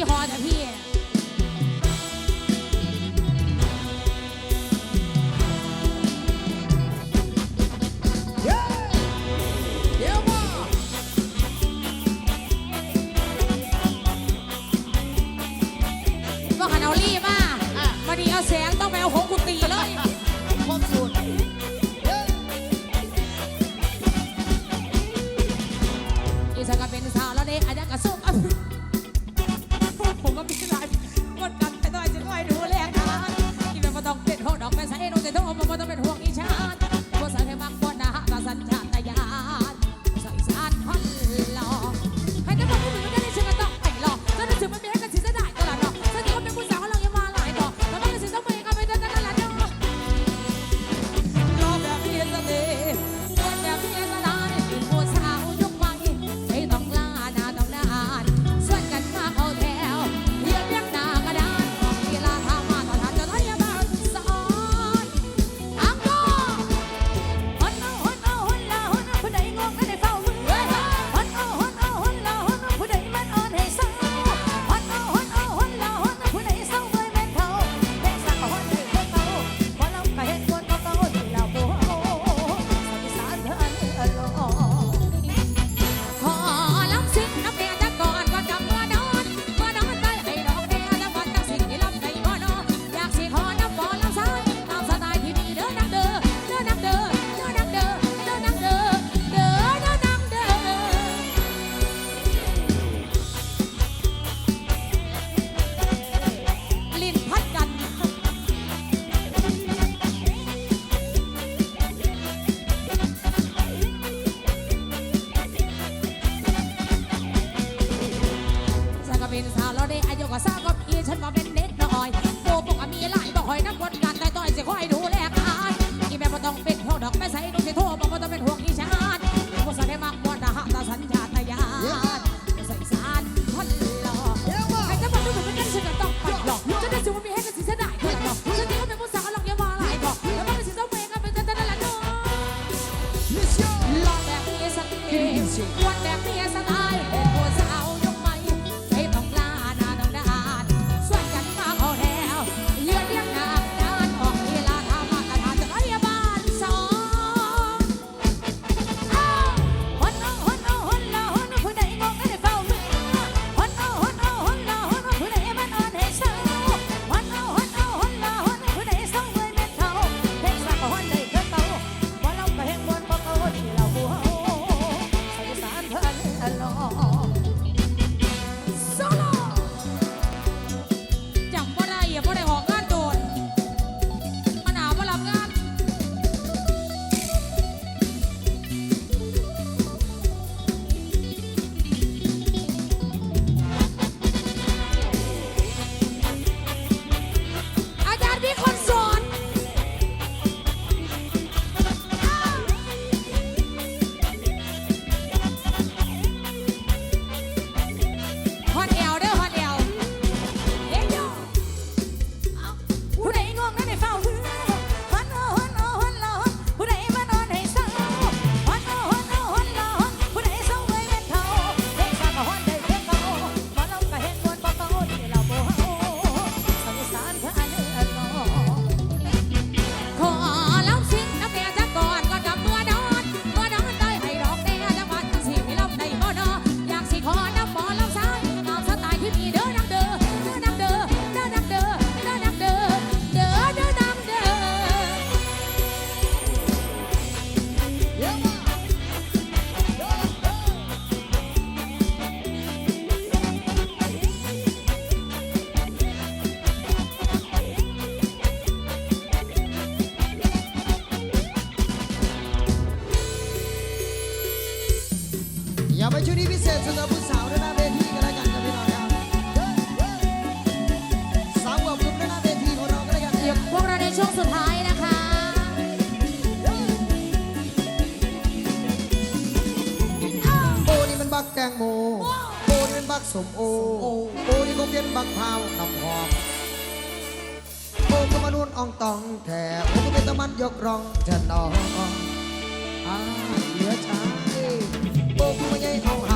ยี่ห้าขันเอาลี่มาวัดีเอาแสง หนูจะโทรบอกว่าต้องเป็นห่วงอีชาน games. You want that PS สมโอโอนี่ก็เปียนบักพาวนำหอมโอก็มานุ่นอองตองแถวโอก็เป็นตะมันยกรองจันนองอ้าเหลือชายโอก็มาใหญ่เอา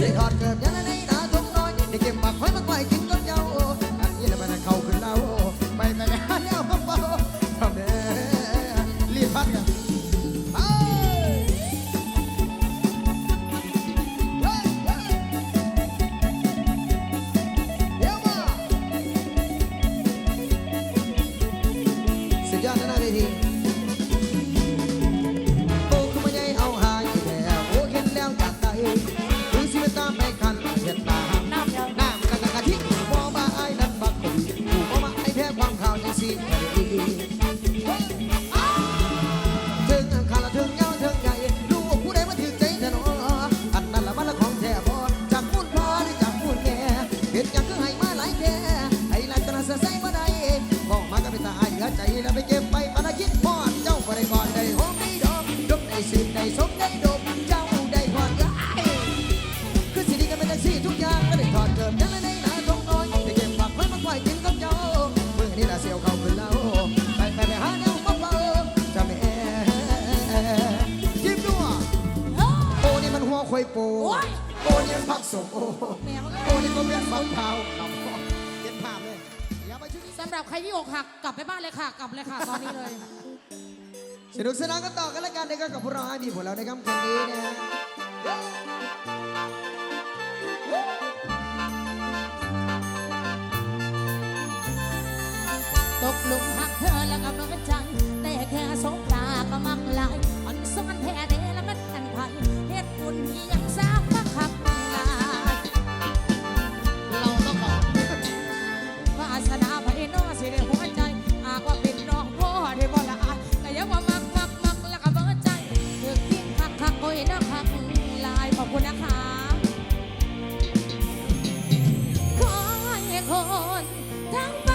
It's Hey, hot girl, สำหรับใครที่อกหักกลับไปบ้านเลยค่ะ กลับเลยค่ะ ตอนนี้เลย สนุกสนานกันต่อกันแล้วกันนะครับกับพวกเราให้ดีของเราในค่ำคืนนี้นะฮะตกหลุมหักเธอแล้วกับน้อใจแต่แค่สงกรานก็มักหลายอันสมันแท้เดแล้วมัแกันไผเฮ็ดบุผลที่ 当